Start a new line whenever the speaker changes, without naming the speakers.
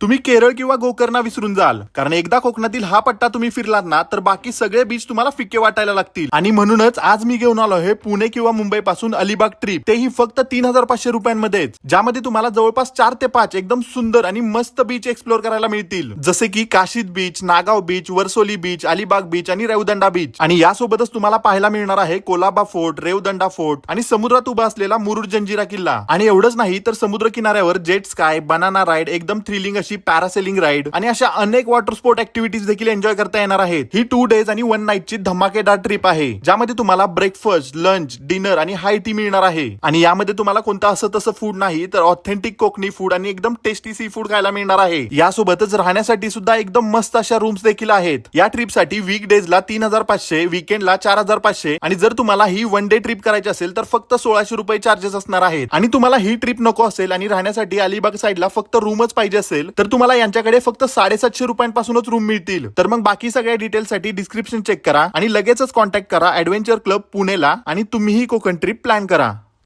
तुम्ही केरळ किंवा गोकर्णा विसरून जाल. कारण एकदा कोकणातील हा पट्टा तुम्ही फिरलात ना तर बाकी सगळे बीच तुम्हाला फिके वाटायला लागतील. आणि म्हणूनच आज मी घेऊन आलो आहे पुणे किंवा मुंबई पासून अलिबाग ट्रिप तेही फक्त तीन हजार पाचशे रुपयांमध्येच ज्यामध्ये तुम्हाला जवळपास चार ते पाच एकदम सुंदर आणि मस्त बीच एक्सप्लोर करायला मिळतील. जसे की Kashid beach Nagaon beach Varsoli beach Alibag beach आणि रेवदंडा बीच आणि यासोबतच तुम्हाला पाहायला मिळणार आहे कोलाबा फोर्ट रेवदंडा फोर्ट आणि समुद्रात उभा असलेला मुरुड जंजिरा किल्ला. आणि एवढंच नाही तर समुद्र किनाऱ्यावर जेट स्काय बनाना राईड एकदम थ्रिलिंग अशी पॅरासेलिंग राईड आणि अशा अनेक वॉटर स्पोर्ट ऍक्टिव्हिटीज देखील एन्जॉय करता येणार आहेत. ही टू डेज आणि वन नाईट ची धमाकेदार ट्रिप आहे. ज्यामध्ये तुम्हाला ब्रेकफास्ट लंच डिनर आणि हाय टी मिळणार आहे. आणि यामध्ये तुम्हाला कोणतं असं तसं फूड नाही तर ऑथेंटिक कोकणी फूड आणि एकदम टेस्टी सी फूड खायला मिळणार आहे. यासोबतच राहण्यासाठी सुद्धा एकदम मस्त अशा रूम्स देखील आहेत. या ट्रिपसाठी वीक डेजला तीन हजार पाचशे विकेंडला चार हजार पाचशे आणि जर तुम्हाला ही वन डे ट्रिप करायची असेल तर फक्त सोळाशे रुपये चार्जेस असणार आहेत. आणि तुम्हाला ही ट्रिप नको असेल आणि राहण्यासाठी अलिबाग साईडला फक्त रूमच पाहिजे असेल तर तुम्हाला यांच्याकडे फक्त साडेसातशे रुपयांपासूनच रूम मिळतील. तर मग बाकी सगळ्या डिटेल्ससाठी डिस्क्रिप्शन चेक करा आणि लगेचच कॉन्टॅक्ट करा ऍडव्हेंचर क्लब पुणेला आणि तुम्हीही कोकण ट्रिप प्लॅन करा.